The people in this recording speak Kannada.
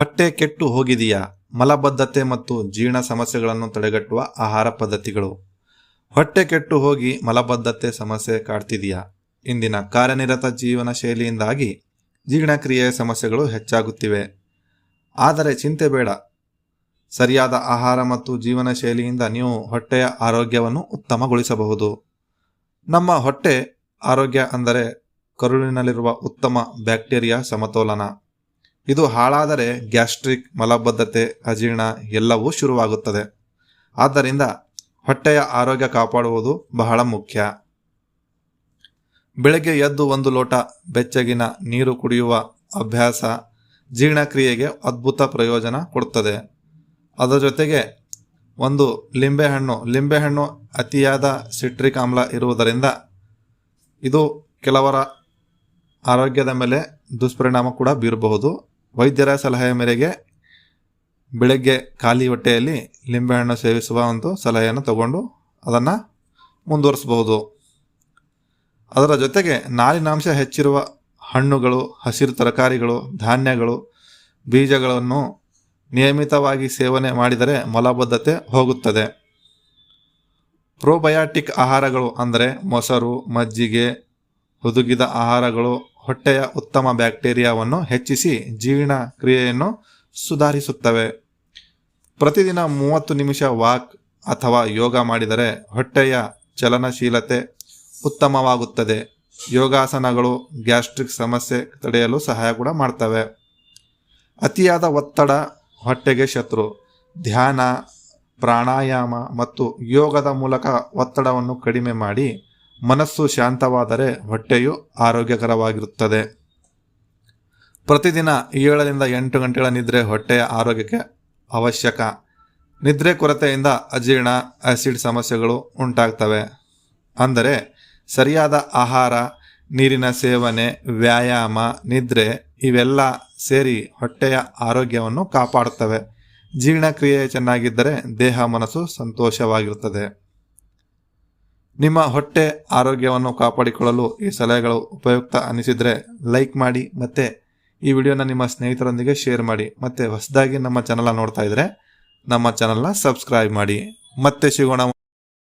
ಹೊಟ್ಟೆ ಕೆಟ್ಟು ಹೋಗಿದೆಯಾ? ಮಲಬದ್ಧತೆ ಮತ್ತು ಜೀರ್ಣ ಸಮಸ್ಯೆಗಳನ್ನು ತಡೆಗಟ್ಟುವ ಆಹಾರ ಪದ್ಧತಿಗಳು. ಹೊಟ್ಟೆ ಕೆಟ್ಟು ಹೋಗಿ ಮಲಬದ್ಧತೆ ಸಮಸ್ಯೆ ಕಾಡ್ತಿದೆಯಾ? ಇಂದಿನ ಕಾರ್ಯನಿರತ ಜೀವನ ಶೈಲಿಯಿಂದಾಗಿ ಜೀರ್ಣಕ್ರಿಯೆಯ ಸಮಸ್ಯೆಗಳು ಹೆಚ್ಚಾಗುತ್ತಿವೆ. ಆದರೆ ಚಿಂತೆ ಬೇಡ. ಸರಿಯಾದ ಆಹಾರ ಮತ್ತು ಜೀವನ ಶೈಲಿಯಿಂದ ನೀವು ಹೊಟ್ಟೆಯ ಆರೋಗ್ಯವನ್ನು ಉತ್ತಮಗೊಳಿಸಬಹುದು. ನಮ್ಮ ಹೊಟ್ಟೆ ಆರೋಗ್ಯ ಅಂದರೆ ಕರುಳಿನಲ್ಲಿರುವ ಉತ್ತಮ ಬ್ಯಾಕ್ಟೀರಿಯಾ ಸಮತೋಲನ. ಇದು ಹಾಳಾದರೆ ಗ್ಯಾಸ್ಟ್ರಿಕ್, ಮಲಬದ್ಧತೆ, ಅಜೀರ್ಣ ಎಲ್ಲವೂ ಶುರುವಾಗುತ್ತದೆ. ಆದ್ದರಿಂದ ಹೊಟ್ಟೆಯ ಆರೋಗ್ಯ ಕಾಪಾಡುವುದು ಬಹಳ ಮುಖ್ಯ. ಬೆಳಗ್ಗೆ ಎದ್ದು ಒಂದು ಲೋಟ ಬೆಚ್ಚಗಿನ ನೀರು ಕುಡಿಯುವ ಅಭ್ಯಾಸ ಜೀರ್ಣಕ್ರಿಯೆಗೆ ಅದ್ಭುತ ಪ್ರಯೋಜನ ಕೊಡುತ್ತದೆ. ಅದರ ಜೊತೆಗೆ ಒಂದು ಲಿಂಬೆಹಣ್ಣು ಲಿಂಬೆಹಣ್ಣು ಅತಿಯಾದ ಸಿಟ್ರಿಕ್ ಆಮ್ಲ ಇರುವುದರಿಂದ ಇದು ಕೆಲವರ ಆರೋಗ್ಯದ ಮೇಲೆ ದುಷ್ಪರಿಣಾಮ ಕೂಡ ಬೀರಬಹುದು. ವೈದ್ಯರ ಸಲಹೆಯ ಮೇರೆಗೆ ಬೆಳಗ್ಗೆ ಖಾಲಿ ಹೊಟ್ಟೆಯಲ್ಲಿ ಲಿಂಬೆಹಣ್ಣು ಸೇವಿಸುವ ಒಂದು ಸಲಹೆಯನ್ನು ತಗೊಂಡು ಅದನ್ನು ಮುಂದುವರಿಸಬಹುದು. ಅದರ ಜೊತೆಗೆ ನಾರಿನಾಂಶ ಹೆಚ್ಚಿರುವ ಹಣ್ಣುಗಳು, ಹಸಿರು ತರಕಾರಿಗಳು, ಧಾನ್ಯಗಳು, ಬೀಜಗಳನ್ನು ನಿಯಮಿತವಾಗಿ ಸೇವನೆ ಮಾಡಿದರೆ ಮಲಬದ್ಧತೆ ಹೋಗುತ್ತದೆ. ಪ್ರೋಬಯಾಟಿಕ್ ಆಹಾರಗಳು ಅಂದರೆ ಮೊಸರು, ಮಜ್ಜಿಗೆ, ಹುದುಗಿದ ಆಹಾರಗಳು ಹೊಟ್ಟೆಯ ಉತ್ತಮ ಬ್ಯಾಕ್ಟೀರಿಯಾವನ್ನು ಹೆಚ್ಚಿಸಿ ಜೀರ್ಣ ಕ್ರಿಯೆಯನ್ನು ಸುಧಾರಿಸುತ್ತವೆ. ಪ್ರತಿದಿನ ಮೂವತ್ತು ನಿಮಿಷ ವಾಕ್ ಅಥವಾ ಯೋಗ ಮಾಡಿದರೆ ಹೊಟ್ಟೆಯ ಚಲನಶೀಲತೆ ಉತ್ತಮವಾಗುತ್ತದೆ. ಯೋಗಾಸನಗಳು ಗ್ಯಾಸ್ಟ್ರಿಕ್ ಸಮಸ್ಯೆ ತಡೆಯಲು ಸಹಾಯ ಕೂಡ ಮಾಡ್ತವೆ. ಅತಿಯಾದ ಒತ್ತಡ ಹೊಟ್ಟೆಗೆ ಶತ್ರು. ಧ್ಯಾನ, ಪ್ರಾಣಾಯಾಮ ಮತ್ತು ಯೋಗದ ಮೂಲಕ ಒತ್ತಡವನ್ನು ಕಡಿಮೆ ಮಾಡಿ ಮನಸ್ಸು ಶಾಂತವಾದರೆ ಹೊಟ್ಟೆಯು ಆರೋಗ್ಯಕರವಾಗಿರುತ್ತದೆ. ಪ್ರತಿದಿನ ಏಳರಿಂದ ಎಂಟು ಗಂಟೆಗಳ ನಿದ್ರೆ ಹೊಟ್ಟೆಯ ಆರೋಗ್ಯಕ್ಕೆ ಅವಶ್ಯಕ. ನಿದ್ರೆ ಕೊರತೆಯಿಂದ ಅಜೀರ್ಣ, ಆಸಿಡ್ ಸಮಸ್ಯೆಗಳು ಉಂಟಾಗ್ತವೆ. ಅಂದರೆ ಸರಿಯಾದ ಆಹಾರ, ನೀರಿನ ಸೇವನೆ, ವ್ಯಾಯಾಮ, ನಿದ್ರೆ ಇವೆಲ್ಲ ಸೇರಿ ಹೊಟ್ಟೆಯ ಆರೋಗ್ಯವನ್ನು ಕಾಪಾಡುತ್ತವೆ. ಜೀರ್ಣಕ್ರಿಯೆ ಚೆನ್ನಾಗಿದ್ದರೆ ದೇಹ, ಮನಸ್ಸು ಸಂತೋಷವಾಗಿರುತ್ತದೆ. ನಿಮ್ಮ ಹೊಟ್ಟೆ ಆರೋಗ್ಯವನ್ನು ಕಾಪಾಡಿಕೊಳ್ಳಲು ಈ ಸಲಹೆಗಳು ಉಪಯುಕ್ತ ಅನಿಸಿದರೆ ಲೈಕ್ ಮಾಡಿ ಮತ್ತು ಈ ವಿಡಿಯೋನ ನಿಮ್ಮ ಸ್ನೇಹಿತರೊಂದಿಗೆ ಶೇರ್ ಮಾಡಿ ಮತ್ತು ಹೊಸದಾಗಿ ನಮ್ಮ ಚಾನಲ್ನ ನೋಡ್ತಾ ಇದ್ದರೆ ನಮ್ಮ ಚಾನಲ್ನ ಸಬ್ಸ್ಕ್ರೈಬ್ ಮಾಡಿ. ಮತ್ತೆ ಸಿಗೋಣ.